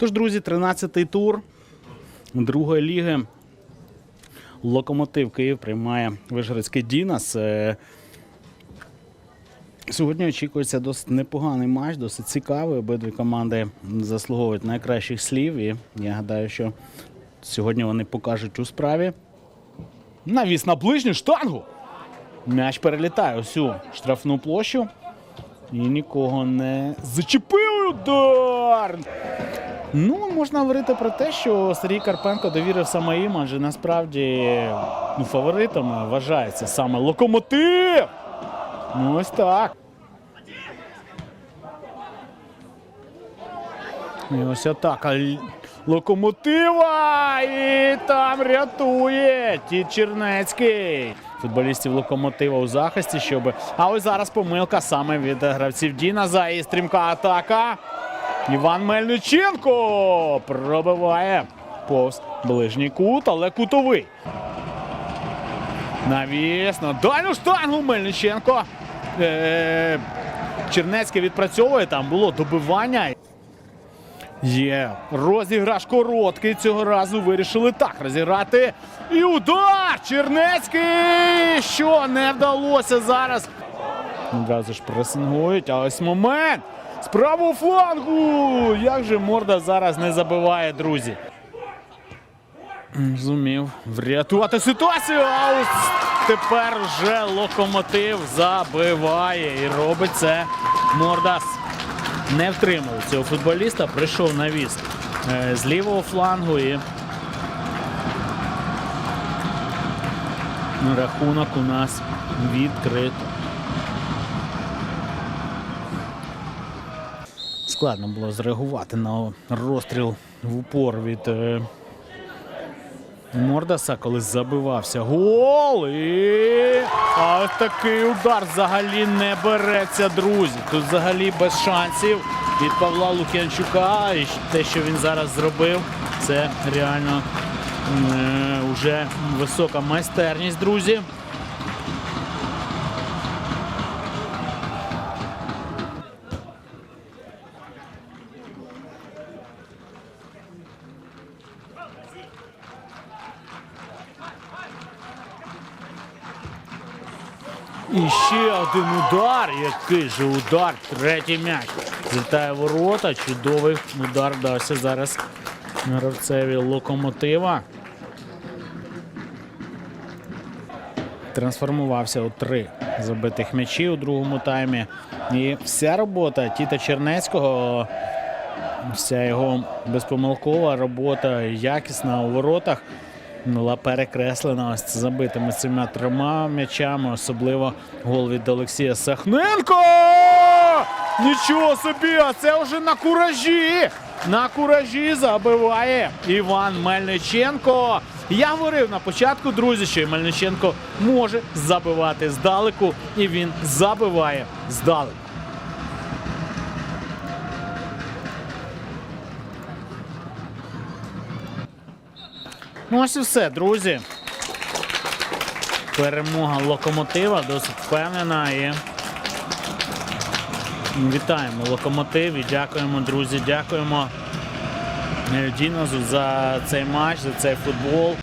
Тож, друзі, 13-й тур другої ліги. Локомотив Київ приймає Вишгородський Дінас. Е, Сьогодні очікується досить непоганий матч, досить цікавий. Обидві команди заслуговують найкращих слів. І я гадаю, що сьогодні вони покажуть у справі. Навіс на ближню штангу. М'яч перелітає усю штрафну площу. І нікого не зачепив удар. Ну, можна говорити про те, що Сергій Карпенко довірив саме адже насправді ну, фаворитами вважається саме локомотив. Ну, ось так. І ось атака локомотива. І там рятує Ті Чернецький. Футболістів локомотива у захисті, щоб. А ось зараз помилка саме від гравців Діназа і стрімка атака. Іван Мельниченко пробиває повз ближній кут, але кутовий. Навіс на дальню штангу Мельниченко. Е, Чернецький відпрацьовує, там було добивання. Є розіграш короткий. Цього разу вирішили так розіграти. І удар! Чернецький! Що не вдалося зараз. Одразу ж пресингують. А ось момент. З правого флангу! Як же морда зараз не забиває, друзі. Зумів врятувати ситуацію. А ось тепер вже локомотив забиває. І робить це Мордас. Не втримали цього футболіста. Прийшов навіс е, з лівого флангу і рахунок у нас відкрито. Складно було зреагувати на розстріл в упор від е, Мордаса, коли забивався гол. І а такий удар взагалі не береться, друзі. Тут взагалі без шансів від Павла Лук'янчука. І те, що він зараз зробив, це реально е, вже висока майстерність, друзі. І ще один удар. Який же удар. Третій м'яч. Злітає ворота. Чудовий удар вдався зараз гравцеві локомотива. Трансформувався у три забитих м'ячі у другому таймі. І вся робота Тіта Чернецького, вся його безпомилкова робота, якісна у воротах була перекреслена ось забитими цими трьома м'ячами, особливо гол від Олексія Сахненко. Нічого собі, а це вже на куражі. На куражі забиває Іван Мельниченко. Я говорив на початку, друзі, що Мельниченко може забивати здалеку, і він забиває здалеку. Ну ось і все, друзі. Перемога локомотива досить впевнена і вітаємо локомотив і дякуємо, друзі. Дякуємо е, Дінозу за цей матч, за цей футбол.